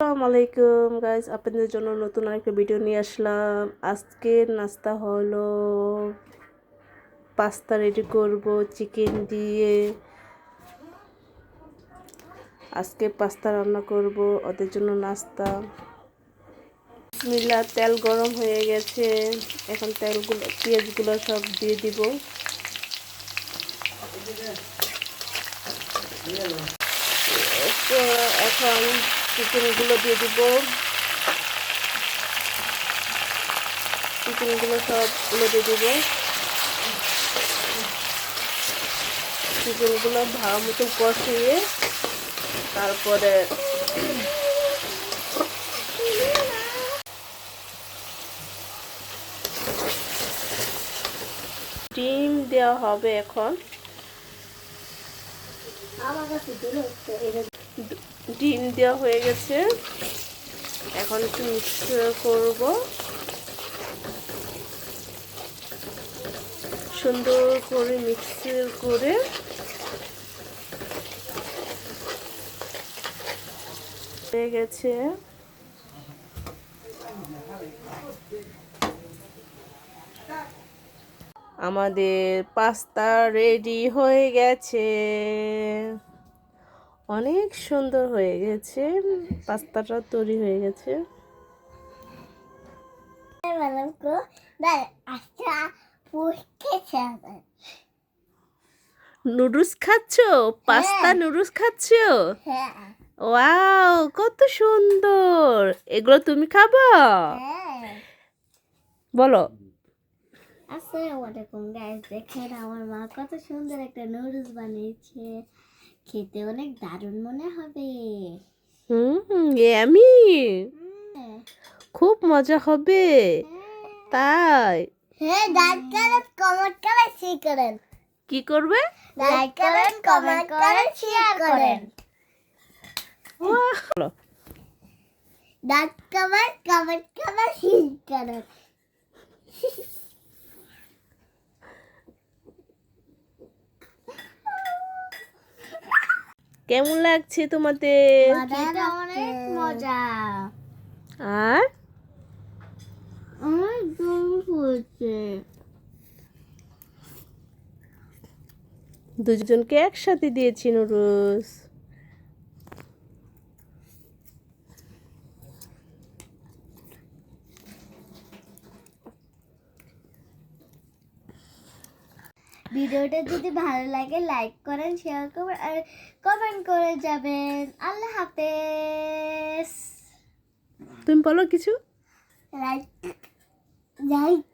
আসসালামু আলাইকুম গাইস আপনাদের জন্য নতুন আরেকটা ভিডিও নিয়ে আসলাম। আজকের নাস্তা হলো পাস্তা রেডি করব চিকেন দিয়ে। আজকে পাস্তা রান্না করব, ওদের জন্য নাস্তা। বিসমিল্লাহ, তেল গরম হয়ে গেছে। এখন তেলগুলো, পেঁয়াজগুলো সব দিয়ে দিব। এখন চিকেনগুলো দিয়ে দিব। চিকেনগুলো সবগুলো দিয়ে দিব। চিকেনগুলো ভালো মতো কষিয়ে তারপরে ডিম দেওয়া হবে এখন। আমার কাছে এটা ডিম দেওয়া হয়ে গেছে। এখন একটু মিক্স করব। সুন্দর করে মিক্স করে হয়ে গেছে। আমাদের পাস্তা রেডি হয়ে গেছে। অনেক সুন্দর হয়ে গেছে। পাস্তাটা তৈরি হয়ে গেছে। নুডলস খাচ্ছ? পাস্তা হ্যাঁ। নুডলস খাচ্ছ? হ্যাঁ। ওয়াও কত সুন্দর! এগুলো তুমি খাবা? হ্যাঁ। বলো। আসসালামু আলাইকুম গাইস দেখেন আমার মা কত সুন্দর একটা নুডলস বানিয়েছে। খেতে অনেক দারুণ মনে হবে। হুম আমি খুব মজা হবে। তাই। হ্যাঁ লাইক করেন কমেন্ট করেন শেয়ার করেন। কি করবে? লাইক করেন কমেন্ট করেন। শেয়ার করেন লাইক কমেন্ট কমেন্ট করেন শেয়ার করেন। কেমন লাগছে তোমাদের? অনেক মজা। আর? অনেক দম হচ্ছে দুজনকে একসাথে দিয়েছি নুডলস। ভিডিওটা যদি ভালো লাগে লাইক করেন শেয়ার করবেন আর কমেন্ট করে যাবেন। আল্লাহ হাফেজ। তুমি বলো কিছু? Like like